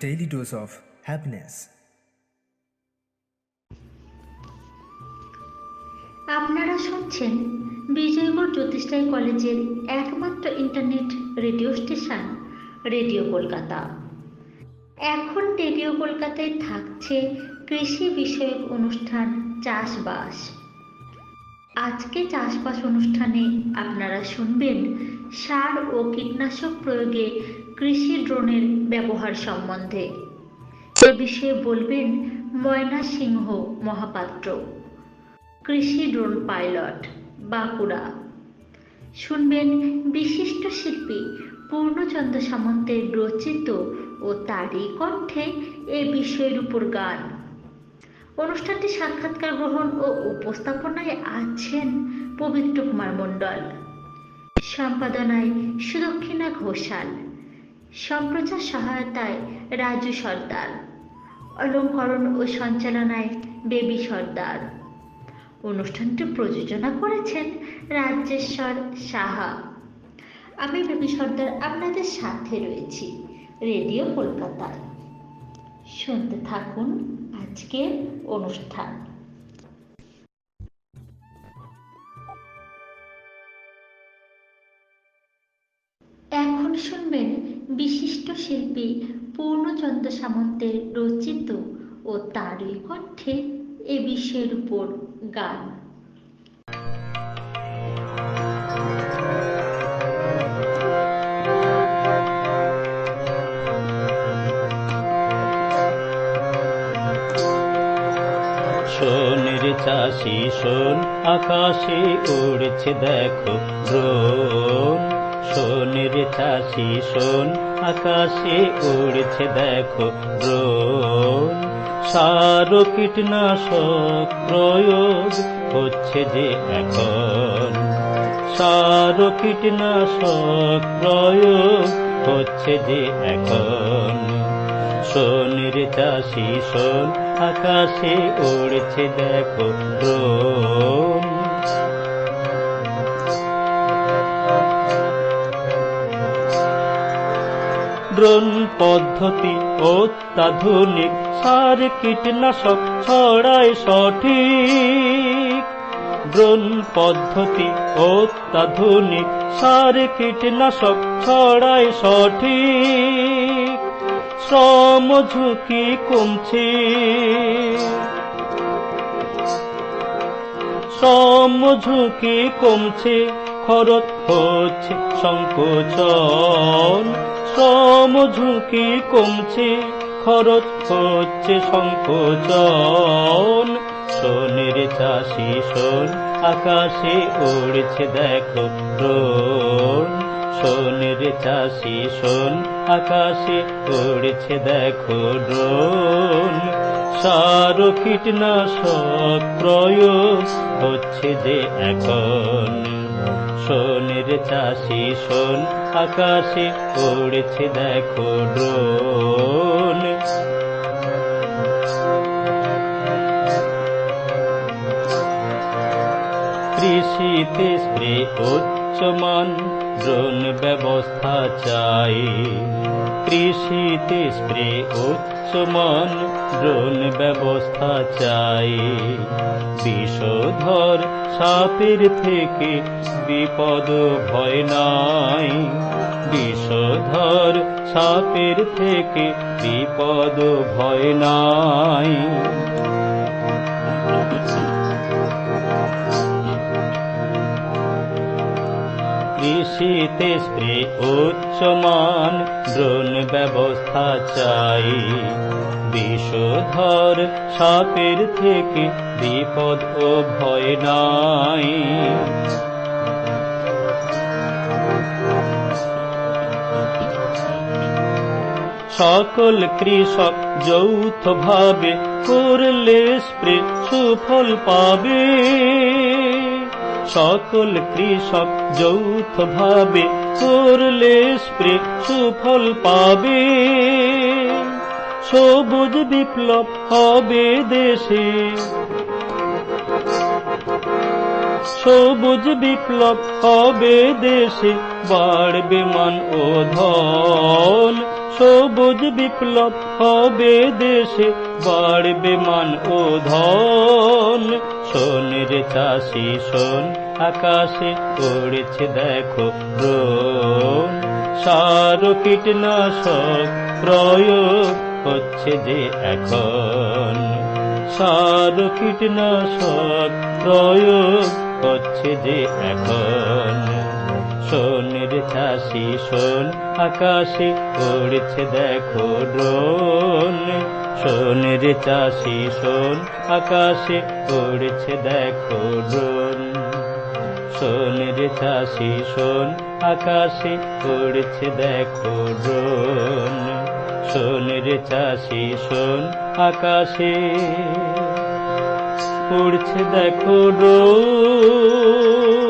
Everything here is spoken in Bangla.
daily dose of happiness. আপনারা শুনছেন বিজয়গড় জ্যোতিষরায় কলেজের একমাত্র internet radio station radio Kolkata এখন রেডিও কলকাতায় থাকছে কৃষি বিষয়ক অনুষ্ঠান চাষবাস আজকে চাষবাস অনুষ্ঠানে আপনারা শুনবেন সার ও কীটনাশক প্রয়োগে কৃষি ড্রোনের ব্যবহার সম্বন্ধে। এ বিষয়ে বলবেন ময়না সিংহ মহাপাত্র। কৃষি ড্রোন পাইলট, বাঁকুড়া। শুনবেন বিশিষ্ট শিল্পী পূর্ণচন্দ্র সামন্তের রচিত ও তারই কণ্ঠে এ বিষয়ের উপর গান। অনুষ্ঠানটি সাক্ষাৎকার গ্রহণ ও উপস্থাপনায় আছেন পবিত্র কুমার মণ্ডল। সম্পাদনায় সুদক্ষিণা ঘোষাল। সম্প্রচার সহায়তায় রাজু সর্দার, অলঙ্করণ ও সঞ্চালনায় বেবি সর্দার। অনুষ্ঠানটি প্রযোজনা করেছেন রাজ্যেশ্বর সাহা। আমি বেবি সর্দার আপনাদের সাথে রয়েছি, রেডিও কলকাতায়। শুনতে থাকুন আজকের অনুষ্ঠান। এখন শুনবেন বিশিষ্ট শিল্পী পূর্ণচন্দ্র সামন্তের রচিত ও তারই কণ্ঠে এ বিষয়ের উপর গান। চাষি শোন আকাশে উড়ছে দেখো সোনের চাষি শোন, আকাশে উড়ছে দেখো ড্রোন। সার কীটনাশক প্রয়োগ হচ্ছে যে এখন। সার কীটনাশক প্রয়োগ হচ্ছে যে এখন। সোনের চাষি শোন, আকাশে উড়ছে দেখো ড্রোন। ড্রোন পদ্ধতি, অত্যাধুনিক সার কীটনাশক ছড়ায় সঠিক। ড্রোন পদ্ধতি, অত্যাধুনিক সার কীটনাশক ছড়ায় সঠিক। শ্রম ঝুঁকি কমছে। শ্রম ঝুঁকি কমছে। খরচ হচ্ছে সংকোচন শ্রম ঝুঁকি কমছে খরচ হচ্ছে সংকোচন সোনের চাষি শোন, আকাশে উড়ছে দেখো ড্রোন। সোনের চাষি শোন, আকাশে উড়ছে দেখো ড্রোন। সার কীটনাশক প্রয়োগ হচ্ছে যে এখন। সোনের চাষি শোন আকাশে উড়েছে দেখো ড্রোন। কৃষিতে স্প্রে উচ্চমান ড্রোন ব্যবস্থা চাই। কৃষিতে স্প্রে উচ্চমান ড্রোন ব্যবস্থা চাই। বিষধর সাপের থেকে বিপদ ভয় নাই। বিষধর সাপের থেকে বিপদ ভয় নাই। কৃষিতে স্প্রে উচ্চমান ড্রোন ব্যবস্থা চাই। বিষধর সাপের থেকে বিপদ ও ভয় নাই। সকল কৃষক যৌথভাবে করলে স্প্রে সুফল পাবে। সকল কৃষক যৌথভাবে করলে স্প্রে সুফল পাবে। সবুজ বিপ্লব হবে দেশে। সবুজ বিপ্লব হবে দেশে। বাড়বে মান ও ধন। সবুজ বিপ্লব হবে দেশে, বাড়বে মান ও ধন। সোনের চাষি শোন আকাশে উড়েছে দেখো সার কীটনাশক প্রয়োগ হচ্ছে যে এখন। সার কীটনাশক প্রয়োগ হচ্ছে যে এখন। সোনের চাষি শোন, আকাশে উড়ছে দেখো ড্রোন সোনের চাষি শোন, আকাশে উড়ছে দেখো ড্রোন সোনের চাষি শোন, আকাশে উড়ছে দেখো ড্রোন সোনের চাষি শোন, আকাশে উড়ছে দেখো ড্রোন